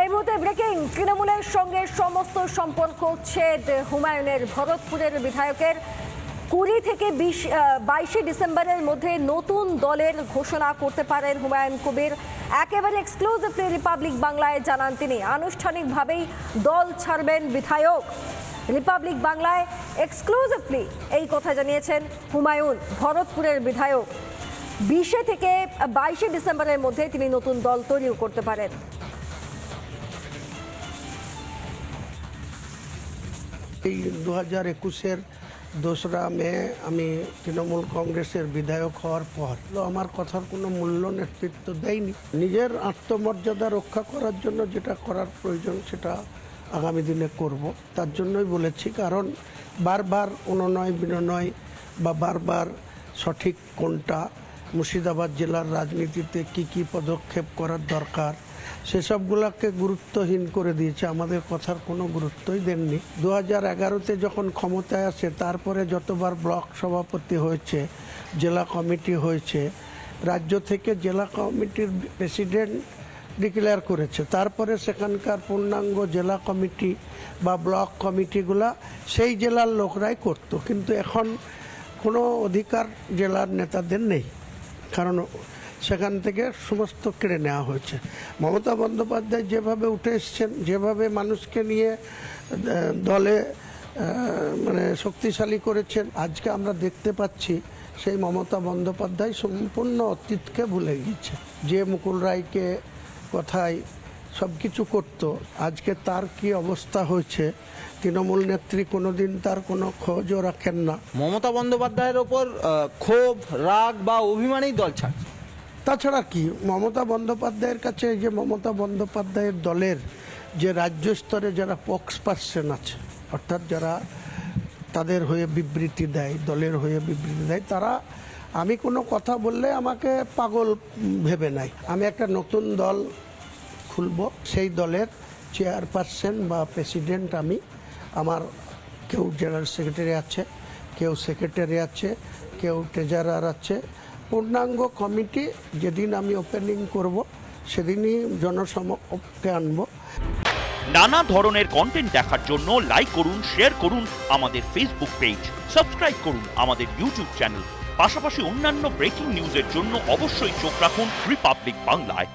এই মুহূর্তে ব্রেকিং তৃণমূলের সঙ্গে সমস্ত সম্পর্ক ছেদ। হুমায়ুনের ভরতপুরের বিধায়কের কুড়ি থেকে বিশ বাইশে ডিসেম্বরের মধ্যে নতুন দলের ঘোষণা করতে পারেন হুমায়ুন কবির। একেবারে এক্সক্লুসিভলি রিপাবলিক বাংলায় জানান তিনি। আনুষ্ঠানিকভাবেই দল ছাড়বেন বিধায়ক। রিপাবলিক বাংলায় এক্সক্লুসিভলি এই কথা জানিয়েছেন হুমায়ুন, ভরতপুরের বিধায়ক। বিশে থেকে বাইশে ডিসেম্বরের মধ্যে তিনি নতুন দল তৈরিও করতে পারেন। এই দু হাজার একুশের দোসরা মে আমি তৃণমূল কংগ্রেসের বিধায়ক হওয়ার পর। আমার কথার কোনো মূল্য নেতৃত্ব দেয়নি। নিজের আত্মমর্যাদা রক্ষা করার জন্য যেটা করার প্রয়োজন সেটা আগামী দিনে করব। তার জন্যই বলেছি, কারণ বারবার অনুনয় বিনয় বা বারবার সঠিক কোনটা মুর্শিদাবাদ জেলার রাজনীতিতে কি কি পদক্ষেপ করার দরকার সেসবগুলোকে গুরুত্বহীন করে দিয়েছে। আমাদের কথার কোনো গুরুত্বই দেননি। দু হাজার এগারোতে যখন ক্ষমতায় আসে, তারপরে যতবার ব্লক সভাপতি হয়েছে, জেলা কমিটি হয়েছে, রাজ্য থেকে জেলা কমিটির প্রেসিডেন্ট ডিক্লেয়ার করেছে। তারপরে সেখানকার পূর্ণাঙ্গ জেলা কমিটি বা ব্লক কমিটিগুলা সেই জেলার লোকরাই করতো। কিন্তু এখন কোনো অধিকার জেলার নেতাদের নেই। কারণ সেখান থেকে সমস্ত কেড়ে নেওয়া হয়েছে। মমতা বন্দ্যোপাধ্যায় যেভাবে উঠে এসছেন, যেভাবে মানুষকে নিয়ে দলে মানে শক্তিশালী করেছেন, আজকে আমরা দেখতে পাচ্ছি সেই মমতা বন্দ্যোপাধ্যায় সম্পূর্ণ অতীতকে ভুলে গিয়েছে। যে মুকুল রায়কে কথায় সব কিছু করতো, আজকে তার কি অবস্থা হয়েছে, তৃণমূল নেত্রী কোনোদিন তার কোনো খোঁজও রাখেন না। মমতা বন্দ্যোপাধ্যায়ের ওপর ক্ষোভ, রাগ বা অভিমানেই দল ছাড়ছে। তাছাড়া কি, মমতা বন্দ্যোপাধ্যায়ের কাছে যে মমতা বন্দ্যোপাধ্যায়ের দলের যে রাজ্য স্তরে যারা পক্স পার্সন আছে, অর্থাৎ যারা তাদের হয়ে বিবৃতি দেয়, দলের হয়ে বিবৃতি দেয়, তারা, আমি কোনো কথা বললে আমাকে পাগল ভেবে নেয়। আমি একটা নতুন দল খুলব, সেই দলের চেয়ারপারসন বা প্রেসিডেন্ট আমি, আমার কেউ জেনারেল সেক্রেটারি আছে, কেউ সেক্রেটারি আছে, কেউ ট্রেজারার আছে পূর্ণাঙ্গ কমিটি যেদিন আমি ওপেনিং করব, সেদিনই জনসমক্ষে আনব। নানা ধরনের কন্টেন্ট দেখার জন্য লাইক করুন শেয়ার করুন আমাদের ফেসবুক পেজ সাবস্ক্রাইব করুন আমাদের ইউটিউব চ্যানেল পাশাপাশি অন্যান্য ব্রেকিং নিউজের জন্য অবশ্যই চোখ রাখুন রিপাবলিক বাংলায়।